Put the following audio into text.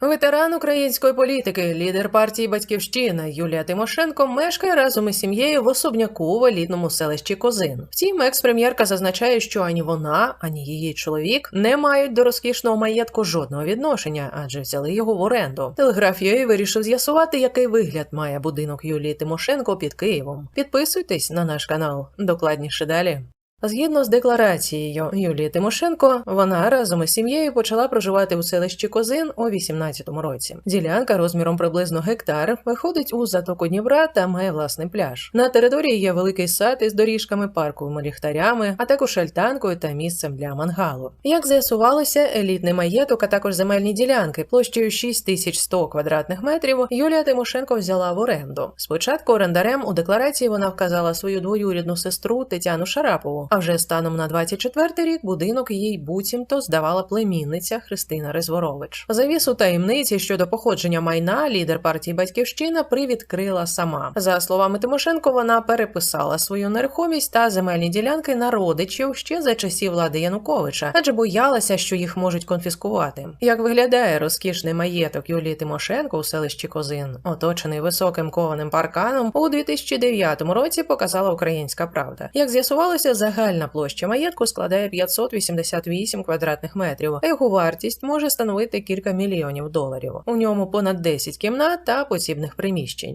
Ветеран української політики, лідер партії Батьківщина Юлія Тимошенко мешкає разом із сім'єю в особняку в елітному селищі Козин. Втім, екс-прем'єрка зазначає, що ані вона, ані її чоловік не мають до розкішного маєтку жодного відношення, адже взяли його в оренду. Телеграф UA вирішив з'ясувати, який вигляд має будинок Юлії Тимошенко під Києвом. Підписуйтесь на наш канал. Докладніше далі. Згідно з декларацією Юлії Тимошенко, вона разом із сім'єю почала проживати у селищі Козин у 18-му році. Ділянка розміром приблизно гектар виходить у затоку Дніпра та має власний пляж. На території є великий сад із доріжками, парковими ліхтарями, а також альтанкою та місцем для мангалу. Як з'ясувалося, елітний маєток, а також земельні ділянки площею 6100 квадратних метрів Юлія Тимошенко взяла в оренду. Спочатку орендарем у декларації вона вказала свою двоюрідну сестру Тетяну Шарапову. А вже станом на 24-й рік будинок їй буцімто здавала племінниця Христина Резворович. Завісу таємниці щодо походження майна лідер партії Батьківщина привідкрила сама. За словами Тимошенко, вона переписала свою нерухомість та земельні ділянки на родичів ще за часів влади Януковича, адже боялася, що їх можуть конфіскувати. Як виглядає розкішний маєток Юлії Тимошенко у селищі Козин, оточений високим кованим парканом, у 2009 році показала Українська Правда. Як з'ясувалося, загальна площа маєтку складає 588 квадратних метрів, а його вартість може становити кілька мільйонів доларів. У ньому понад 10 кімнат та подібних приміщень.